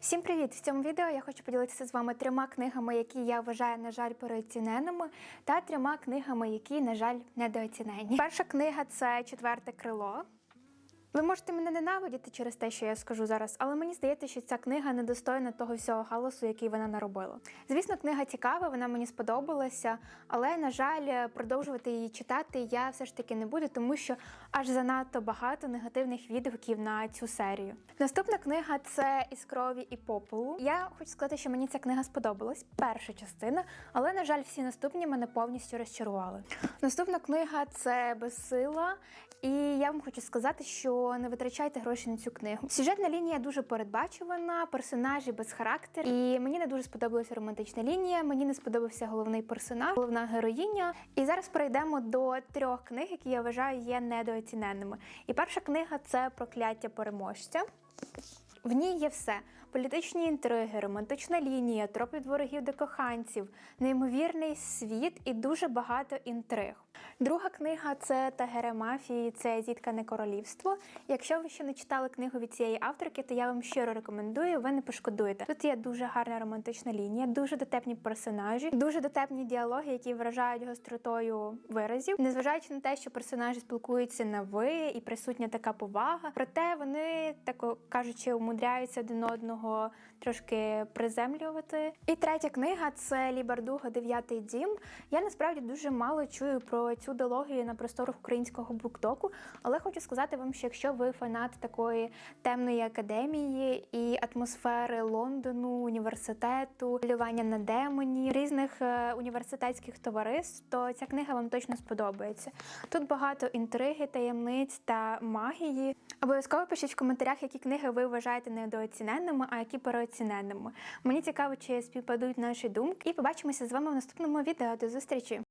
Всім привіт! В цьому відео я хочу поділитися з вами трьома книгами, які я вважаю, на жаль, переоціненими, та трьома книгами, які, на жаль, недооцінені. Перша книга це четверте крило. Ви можете мене ненавидіти через те, що я скажу зараз, але мені здається, що ця книга недостойна того всього галасу, який вона наробила. Звісно, книга цікава, вона мені сподобалася, але на жаль, продовжувати її читати я все ж таки не буду, тому що аж занадто багато негативних відгуків на цю серію. Наступна книга це із крові і попелу. Я хочу сказати, що мені ця книга сподобалась, перша частина, але на жаль, всі наступні мене повністю розчарували. Наступна книга це безсила, і я вам хочу сказати, що не витрачайте гроші на цю книгу. Сюжетна лінія дуже передбачувана, персонажі без характеру. І мені не дуже сподобалася романтична лінія. Мені не сподобався головний персонаж, головна героїня. І зараз перейдемо до трьох книг, які я вважаю є недооціненними. І перша книга це прокляття переможця. В ній є все: політичні інтриги, романтична лінія, троп ворогів до коханців, неймовірний світ і дуже багато інтриг. Друга книга це Тагере Мафії, це зіткане королівство. Якщо ви ще не читали книгу від цієї авторки, то я вам щиро рекомендую, ви не пошкодуєте. Тут є дуже гарна романтична лінія, дуже дотепні персонажі, дуже дотепні діалоги, які вражають гостротою виразів, незважаючи на те, що персонажі спілкуються на ви і присутня така повага. Проте вони тако кажучи, умудряються один одного трошки приземлювати. І третя книга це Лібардуга Дев'ятий дім. Я насправді дуже мало чую про цю дилогію на просторах українського буктоку, але хочу сказати вам, що якщо ви фанат такої темної академії і атмосфери Лондону, університету, полювання на демонів, різних е, університетських товариств, то ця книга вам точно сподобається. Тут багато інтриги, таємниць та магії. Обов'язково пишіть в коментарях, які книги ви вважаєте недооціненними, а які переоціненими. Мені цікаво, чи співпадуть наші думки. І побачимося з вами в наступному відео. До зустрічі!